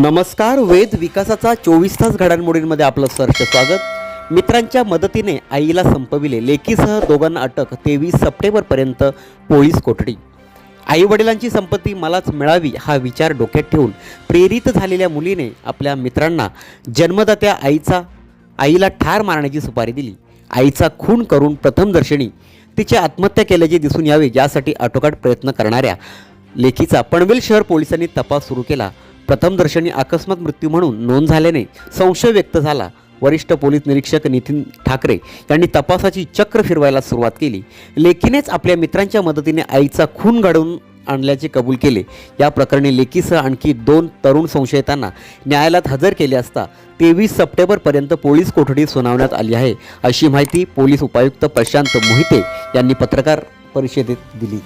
नमस्कार वेद विकासाचा चोवीस तास घडामोडींमध्ये आपलं सहर्ष स्वागत. मित्रांच्या मदतीने आईला संपविले लेकीसह दोघांना अटक तेवीस सप्टेंबरपर्यंत पोलीस कोठडी. आई वडिलांची संपत्ती मलाच मिळावी हा विचार डोक्यात ठेवून प्रेरित झालेल्या मुलीने आपल्या मित्रांना जन्मदात्या आईचा आईला ठार मारण्याची सुपारी दिली. आईचा खून करून प्रथमदर्शनी तिची आत्महत्या केल्याचे दिसून यावे यासाठी आटोकाट प्रयत्न करणाऱ्या लेखीचा पनवेल शहर पोलिसांनी तपास सुरू केला. प्रथमदर्शनी अकस्मात मृत्यू म्हणून नोंद झाल्याने संशय व्यक्त झाला. वरिष्ठ पोलीस निरीक्षक नितीन ठाकरे यांनी तपासाची चक्र फिरवायला सुरुवात केली. लेखीनेच आपल्या मित्रांच्या मदतीने आईचा खून घडवून आणल्याचे कबूल केले. या प्रकरणी लेखीसह आणखी दोन तरुण संशयितांना न्यायालयात हजर केले असता तेवीस सप्टेंबरपर्यंत पोलीस कोठडी सुनावण्यात आली आहे. अशी माहिती पोलीस उपायुक्त प्रशांत मोहिते यांनी पत्रकार परिषदेत दिली.